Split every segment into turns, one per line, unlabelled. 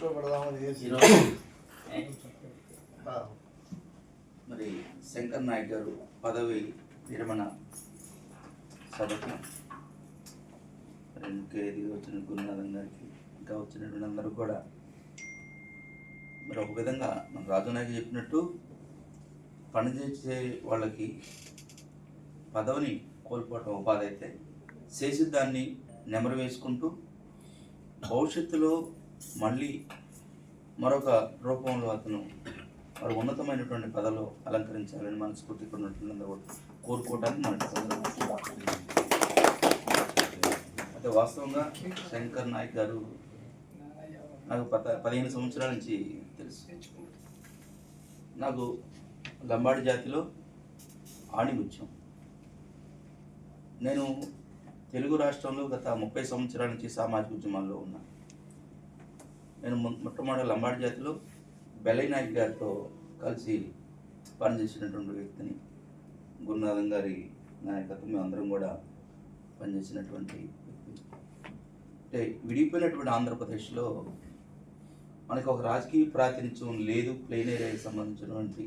కూర్చోబెడదామని చేసి.
మరి శంకర్ నాయక్ గారు పదవి విరమణ సభకి ముఖ్య అతిథిగా వచ్చిన గురునాథం గారికి ఇంకా వచ్చినటువంటి అందరూ కూడా మరి ఒక విధంగా మన రాజు నాయక్ చెప్పినట్టు పనిచేసే వాళ్ళకి పదవిని కోల్పోవటం బాధ అయితే చేసి దాన్ని నెమరు వేసుకుంటూ భవిష్యత్తులో మళ్ళీ మరొక రూపంలో అతను మరి ఉన్నతమైనటువంటి కథలో అలంకరించాలని మనస్ఫూర్తిగా ఉన్నటువంటి కోరుకోవటానికి మనకి కోరుకోవడానికి అయితే వాస్తవంగా శంకర్ నాయక్ గారు నాకు పత పదిహేను సంవత్సరాల నుంచి తెలుసు. నాకు లంబాడి జాతిలో ఆణిముత్యం. నేను తెలుగు రాష్ట్రంలో గత ముప్పై సంవత్సరాల నుంచి సామాజిక ఉద్యమాల్లో ఉన్నా నేను మొట్టమొదటి లంబాడి జాతిలో బెల్లై నాయక్ గారితో కలిసి పనిచేసినటువంటి వ్యక్తిని గురునాథం గారి నాయకత్వం అందరం కూడా పనిచేసినటువంటి వ్యక్తి. అంటే విడిపోయినటువంటి ఆంధ్రప్రదేశ్లో మనకు ఒక రాజకీయ ప్రాతినిధ్యం లేదు ప్లేన్ ఏరియాకి సంబంధించినటువంటి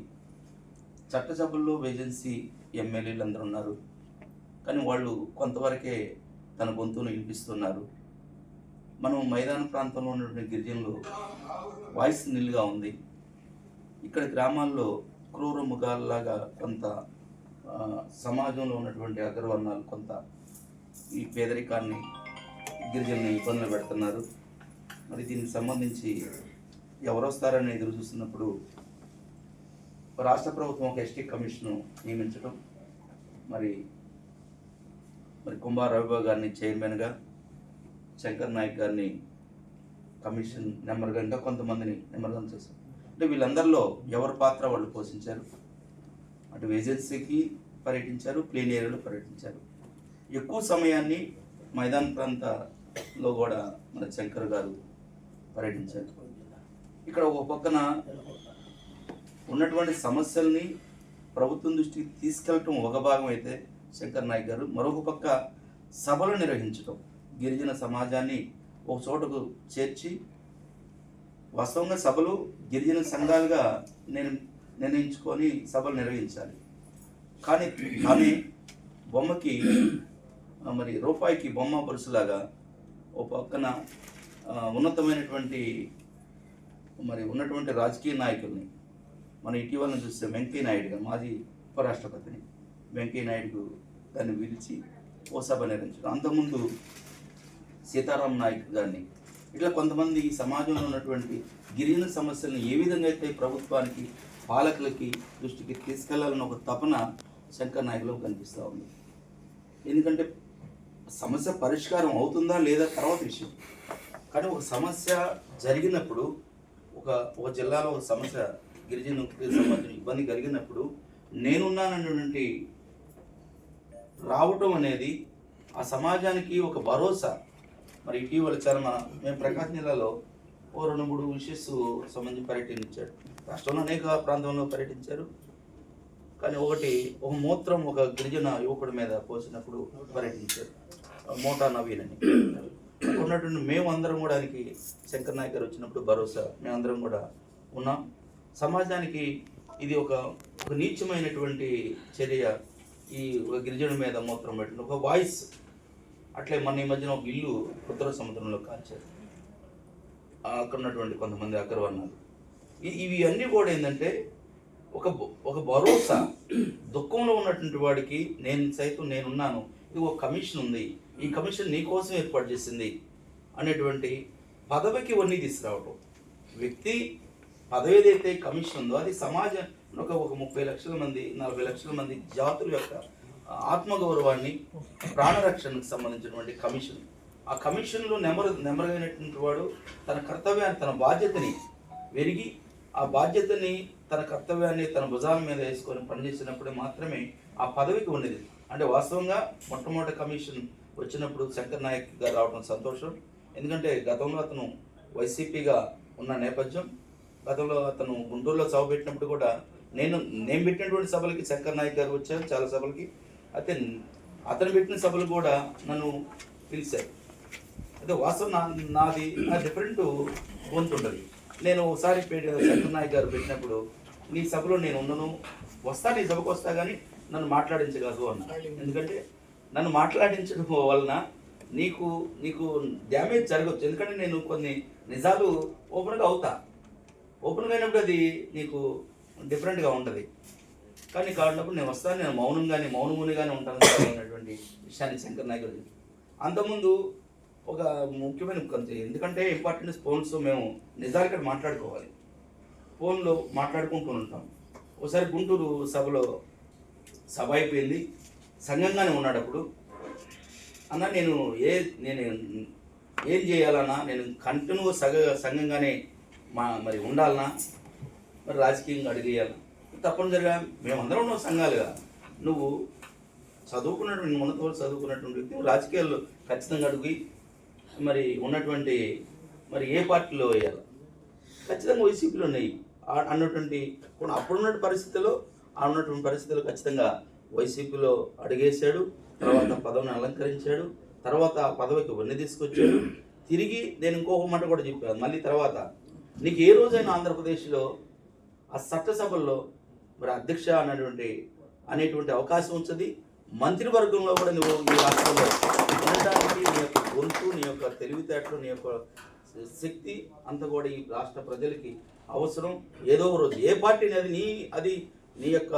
చట్టసభల్లో వేజెన్సీ ఎమ్మెల్యేలు అందరూ ఉన్నారు. కానీ వాళ్ళు కొంతవరకే తన గొంతును వినిపిస్తున్నారు. మనం మైదాన ప్రాంతంలో ఉన్నటువంటి గిరిజనులు వాయిస్ నిల్గా ఉంది. ఇక్కడ గ్రామాల్లో క్రూర ముఖాల్లాగా కొంత సమాజంలో ఉన్నటువంటి అగ్రవర్ణాలు కొంత ఈ పేదరికాన్ని గిరిజనుని ఇబ్బందులు పెడుతున్నారు. మరి దీనికి సంబంధించి ఎవరు వస్తారని ఎదురు చూస్తున్నప్పుడు రాష్ట్ర ప్రభుత్వం ఒక ఎస్టీ కమిషన్ను నియమించడం మరి మరి కుంభా రవిబాబు గారిని చైర్మన్గా శంకర్ నాయక్ గారిని కమిషన్ నెంబర్గా ఇంకా కొంతమందిని నెంబర్గా చేశారు. అంటే వీళ్ళందరిలో ఎవరి పాత్ర వాళ్ళు పోషించారు? అటు ఏజెన్సీకి పర్యటించారు ప్లేన్ ఏరియాలో పర్యటించారు. ఎక్కువ సమయాన్ని మైదాన ప్రాంతంలో కూడా మన శంకర్ గారు పర్యటించారు. ఇక్కడ ఒక పక్కన ఉన్నటువంటి సమస్యల్ని ప్రభుత్వం దృష్టికి తీసుకెళ్ళటం ఒక భాగం అయితే శంకర్ నాయక్ గారు. మరొక పక్క సభలు నిర్వహించడం గిరిజన సమాజాన్ని ఒక చోటకు చేర్చి వాస్తవంగా సభలు గిరిజన సంఘాలుగా నేను నిర్ణయించుకొని సభలు నిర్వహించాలి. కానీ కానీ బొమ్మకి మరి రూపాయికి బొమ్మ బరుసులాగా ఓ పక్కన ఉన్నతమైనటువంటి మరి ఉన్నటువంటి రాజకీయ నాయకుల్ని మనం ఇటీవల చూస్తే వెంకయ్య నాయుడు గారు మాజీ ఉపరాష్ట్రపతిని వెంకయ్య నాయుడు దాన్ని పిలిచి ఓ సభ నిర్వహించారు. అంతకుముందు సీతారాం నాయక్ గారిని. ఇట్లా కొంతమంది ఈ సమాజంలో ఉన్నటువంటి గిరిజన సమస్యలను ఏ విధంగా అయితే ప్రభుత్వానికి పాలకులకి దృష్టికి తీసుకెళ్ళాలన్న ఒక తపన శంకర్ నాయకులో కనిపిస్తూ ఉంది. ఎందుకంటే సమస్య పరిష్కారం అవుతుందా లేదా తర్వాత విషయం. కానీ ఒక సమస్య జరిగినప్పుడు ఒక ఒక జిల్లాలో ఒక సమస్య గిరిజనులకు సంబంధించిన ఇబ్బంది కలిగినప్పుడు నేనున్నానటువంటి రావటం అనేది ఆ సమాజానికి ఒక భరోసా. మరి ఇటీవల చాలా మన మేము ప్రకాశం జిల్లాలో ఓ రెండు మూడు విషయస్ సంబంధించి పర్యటించాడు. రాష్ట్రంలో అనేక ప్రాంతంలో పర్యటించారు. కానీ ఒకటి ఒక మూత్రం ఒక గిరిజన యువకుడి మీద పోసినప్పుడు పర్యటించారు. మోటా నవీన్ అని. ఉన్నటువంటి మేము అందరం కూడా ఆయనకి శంకర్ నాయక్ గారు వచ్చినప్పుడు భరోసా. మేమందరం కూడా ఉన్నాం. సమాజానికి ఇది ఒక ఒక నీచమైనటువంటి చర్య. ఈ ఒక గిరిజనుడి మీద మూత్రం పెట్టిన ఒక వాయిస్ అట్లే మన ఈ మధ్యన ఒక ఇల్లు ఉత్తర సముద్రంలో కాల్చారు. అక్కడ ఉన్నటువంటి కొంతమంది అగ్రవర్ణాలు. ఇవి అన్నీ కూడా ఏంటంటే ఒక ఒక భరోసా. దుఃఖంలో ఉన్నటువంటి వాడికి నేను సైతం నేనున్నాను ఇది ఒక కమిషన్ ఉంది ఈ కమిషన్ నీ కోసం ఏర్పాటు చేసింది అనేటువంటి పదవికి వన్నీ తీసుకురావటం. వ్యక్తి పదవి ఏదైతే కమిషన్ ఉందో అది సమాజం ఒక ఒక ముప్పై లక్షల మంది నలభై లక్షల మంది జాతుల యొక్క ఆత్మగౌరవాన్ని ప్రాణరక్షణకు సంబంధించినటువంటి కమిషన్. ఆ కమిషన్లో నెమరు నెమరైనటువంటి వాడు తన కర్తవ్యాన్ని తన బాధ్యతని వెరిగి ఆ బాధ్యతని తన కర్తవ్యాన్ని తన భుజాల మీద వేసుకొని పనిచేసినప్పుడే మాత్రమే ఆ పదవికి ఉండేది అంటే వాస్తవంగా మొట్టమొదటి కమిషన్ వచ్చినప్పుడు శంకర్ నాయక్ గారు రావడం సంతోషం. ఎందుకంటే గతంలో అతను వైసీపీగా ఉన్న నేపథ్యం. గతంలో అతను గుంటూరులో సభ పెట్టినప్పుడు కూడా నేను నేను పెట్టినటువంటి సభలకి శంకర్ నాయక్ గారు వచ్చారు చాలా సభలకి. అయితే అతను పెట్టిన సభలు కూడా నన్ను పిలిచారు. అయితే వాస్తవం నా నాది నా డిఫరెంట్ గొంతు ఉంటుంది. నేను ఒకసారి పె- గారు పెట్టినప్పుడు నీ సభలో నేను ఉండను వస్తా నీ సభకు వస్తా కానీ నన్ను మాట్లాడించగలదు అన్న. ఎందుకంటే నన్ను మాట్లాడించడం వలన నీకు నీకు డ్యామేజ్ జరగచ్చు ఎందుకంటే నేను కొన్ని నిజాలు ఓపెన్గా అవుతా. ఓపెన్గా అయినప్పుడు అది నీకు డిఫరెంట్గా ఉంటుంది. కానీ కాడినప్పుడు నేను వస్తాను నేను మౌనంగానే మౌనమునిగానే ఉంటాను అనేటువంటి విషయాన్ని శంకర్ నాయకుడు అంతకుముందు ఒక ముఖ్యమైన కొంత ఎందుకంటే ఇంపార్టెంట్ ఫోన్స్ మేము నిజాలు ఇక్కడ మాట్లాడుకోవాలి. ఫోన్లో మాట్లాడుకుంటూ ఉంటాం. ఒకసారి గుంటూరు సభలో సభ అయిపోయింది. సంఘంగానే ఉన్నాడు అప్పుడు. అన్న నేను ఏ నేను ఏం చేయాలన్నా నేను కంటిన్యూ సగ సంఘంగానే మా మరి ఉండాలన్నా మరి రాజకీయంగా అడిగేయాలన్నా. తప్పనిసరిగా మేమందరం ఉన్నాం సంఘాలుగా. నువ్వు చదువుకున్నటువంటి ఉన్నత చదువుకున్నటువంటి వ్యక్తి రాజకీయాల్లో ఖచ్చితంగా అడిగి. మరి ఉన్నటువంటి మరి ఏ పార్టీలో వేయాలి? ఖచ్చితంగా వైసీపీలో ఉన్నాయి ఆ- అన్నటువంటి ఇప్పుడు అప్పుడున్న పరిస్థితుల్లో ఆ ఉన్నటువంటి పరిస్థితుల్లో ఖచ్చితంగా వైసీపీలో అడిగేశాడు. తర్వాత పదవిని అలంకరించాడు. తర్వాత ఆ పదవికి వన్నీ తీసుకొచ్చాడు. తిరిగి నేను ఇంకొక మాట కూడా చెప్పాను. మళ్ళీ తర్వాత నీకు ఏ రోజైనా ఆంధ్రప్రదేశ్లో ఆ చట్టసభల్లో మరి అధ్యక్ష అనేటువంటి అనేటువంటి అవకాశం ఉంటుంది మంత్రివర్గంలో కూడా నువ్వు ఈ రాష్ట్రంలో ఉండటానికి నీ యొక్క గొంతు నీ యొక్క తెలివితేటలు నీ యొక్క శక్తి అంత కూడా ఈ రాష్ట్ర ప్రజలకి అవసరం. ఏదో ఒక రోజు ఏ పార్టీ అనేది నీ అది నీ యొక్క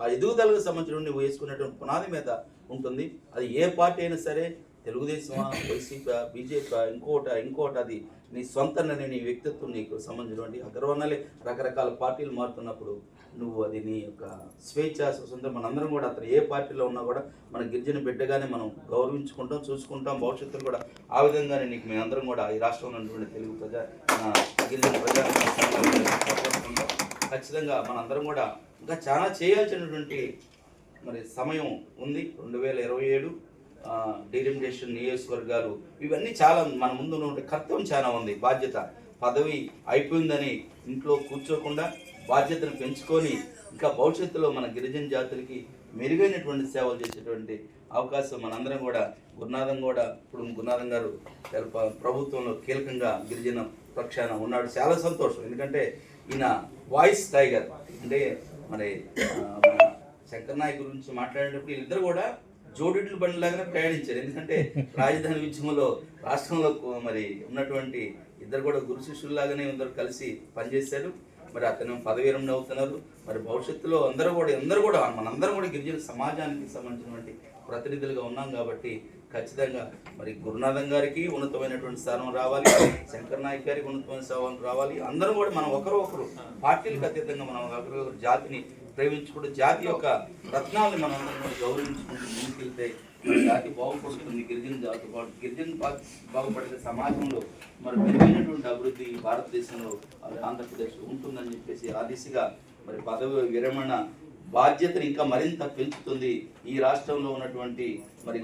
ఆ ఎదుగుదలకు సంబంధించిన నువ్వు వేసుకున్నటువంటి పునాది మీద ఉంటుంది. అది ఏ పార్టీ అయినా సరే తెలుగుదేశమా వైసీపీ బీజేపీ ఇంకోట ఇంకోట అది నీ సొంత నీ వ్యక్తిత్వం నీకు సంబంధించినటువంటి. అగ్రవర్ణాలే రకరకాల పార్టీలు మారుతున్నప్పుడు నువ్వు అది నీ యొక్క స్వేచ్ఛ స్వతంత్రం మనందరం కూడా అతను ఏ పార్టీలో ఉన్నా కూడా మన గిరిజన బిడ్డగానే మనం గౌరవించుకుంటాం చూసుకుంటాం భవిష్యత్తులో కూడా ఆ విధంగానే నీకు మేమందరం కూడా ఈ రాష్ట్రంలో ఉన్నటువంటి తెలుగు ప్రజా గిరిజన ప్రజా ఖచ్చితంగా మనందరం కూడా ఇంకా చాలా చేయాల్సినటువంటి మరి సమయం ఉంది. రెండు వేల ఇరవై ఏడు డీలిమిటేషన్ నియోజకవర్గాలు ఇవన్నీ చాలా మన ముందు ఉన్న కర్తవ్యం చాలా ఉంది. బాధ్యత పదవి అయిపోయిందని ఇంట్లో కూర్చోకుండా బాధ్యతను పెంచుకొని ఇంకా భవిష్యత్తులో మన గిరిజన జాతులకి మెరుగైనటువంటి సేవలు చేసేటువంటి అవకాశం మనందరం కూడా. గురునాథం కూడా ఇప్పుడు గురునాథం గారు ప్రభుత్వంలో కీలకంగా గిరిజన పక్షాన ఉన్నాడు. చాలా సంతోషం. ఎందుకంటే ఈయన వాయిస్ టైగర్. అంటే మరి మన శంకర్ నాయక్ గురించి మాట్లాడేటప్పుడు వీళ్ళిద్దరు కూడా జోడిడ్లు బండిలాగానే ప్రయాణించారు. ఎందుకంటే రాజధాని ఉద్యమంలో రాష్ట్రంలో మరి ఉన్నటువంటి ఇద్దరు కూడా గురు శిష్యుల్లాగానే ఇద్దరు కలిసి పనిచేశారు. మరి అతను పదవి విరమణ అవుతున్నారు మరి భవిష్యత్తులో అందరూ కూడా అందరూ కూడా మనందరం కూడా గిరిజన సమాజానికి సంబంధించినటువంటి ప్రతినిధులుగా ఉన్నాం కాబట్టి ఖచ్చితంగా. మరి గురునాథం గారికి ఉన్నతమైనటువంటి స్థానం రావాలి. శంకర్ నాయక్ గారికి ఉన్నతమైన స్థానం రావాలి. అందరం కూడా మనం ఒకరు ఒకరు పార్టీలకు అతీతంగా మనం ఒకరు జాతిని ప్రేమించుకుంటూ జాతి యొక్క రత్నాలను మనం అందరం గౌరవించుకుంటూ ముందుకెళ్తే మన జాతి బాగుపడుతుంది. గిరిజన జాతి బాగు గిరిజన బాగుపడితే సమాజంలో మరి మెరుగైనటువంటి అభివృద్ధి భారతదేశంలో ఆంధ్రప్రదేశ్ ఉంటుందని చెప్పేసి ఆ దిశగా మరి పదవి విరమణ బాధ్యతను ఇంకా మరింత పెంచుతుంది. ఈ రాష్ట్రంలో ఉన్నటువంటి మరి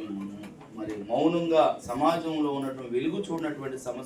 మరి మౌనంగా సమాజంలో ఉన్నటువంటి వెలుగు చూడనటువంటి సమస్య